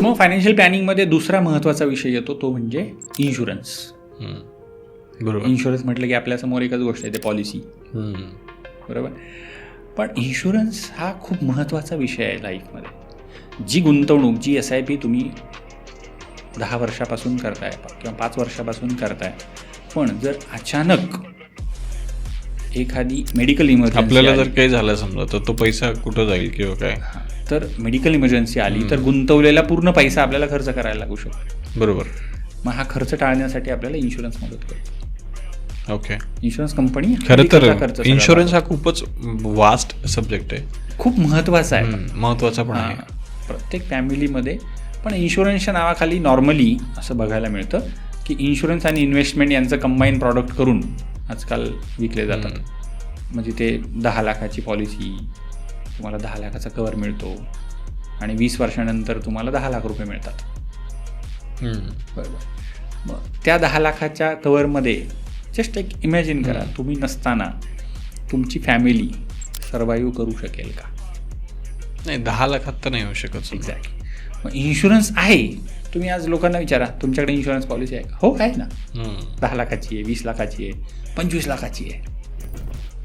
मग फायनान्शियल प्लॅनिंगमध्ये दुसरा महत्त्वाचा विषय येतो तो म्हणजे इन्शुरन्स. बरोबर. इन्शुरन्स म्हटलं की आपल्यासमोर एकच गोष्ट येते पॉलिसी. बरोबर? पण इन्शुरन्स हा खूप महत्त्वाचा विषय आहे लाईफमध्ये जी गुंतवणूक जी एस आय पी तुम्ही दहा वर्षापासून करताय किंवा पाच वर्षापासून करताय पण जर अचानक एखादी मेडिकल इमर्जन्सी आपल्याला जर काही झालं समजा तर तो पैसा कुठं जाईल किंवा काय? तर मेडिकल इमर्जन्सी आली तर गुंतवलेला पूर्ण पैसा आपल्याला खर्च करायला लागू शकतो. बरोबर. मग हा खर्च टाळण्यासाठी आपल्याला इन्शुरन्स मदत करतो. ओके इन्शुरन्स कंपनी खरं तर इन्शुरन्स हा खूपच वास्ट सब्जेक्ट आहे. खूप महत्त्वाचा आहे. महत्त्वाचा पण आहे. प्रत्येक फॅमिलीमध्ये पण इन्शुरन्सच्या नावाखाली नॉर्मली असं बघायला मिळतं की इन्शुरन्स आणि इन्व्हेस्टमेंट यांचं कंबाईन प्रॉडक्ट करून आजकाल विकले जातात. म्हणजे ते दहा लाखाची पॉलिसी तुम्हाला दहा लाखाचा कवर मिळतो आणि वीस वर्षानंतर तुम्हाला दहा लाख रुपये मिळतात. बरोबर. मग त्या दहा लाखाच्या कवरमध्ये जस्ट एक इमॅजिन करा तुम्ही नसताना तुमची फॅमिली सर्वाईव्ह करू शकेल का? नाही दहा लाखात तर नाही होऊ शकत. एक्झॅक्टली मग इन्शुरन्स आहे. तुम्ही आज लोकांना विचारा तुमच्याकडे इन्शुरन्स पॉलिसी आहे का? हो आहे ना. हम्म. दहा लाखाची आहे वीस लाखाची आहे पंचवीस लाखाची आहे.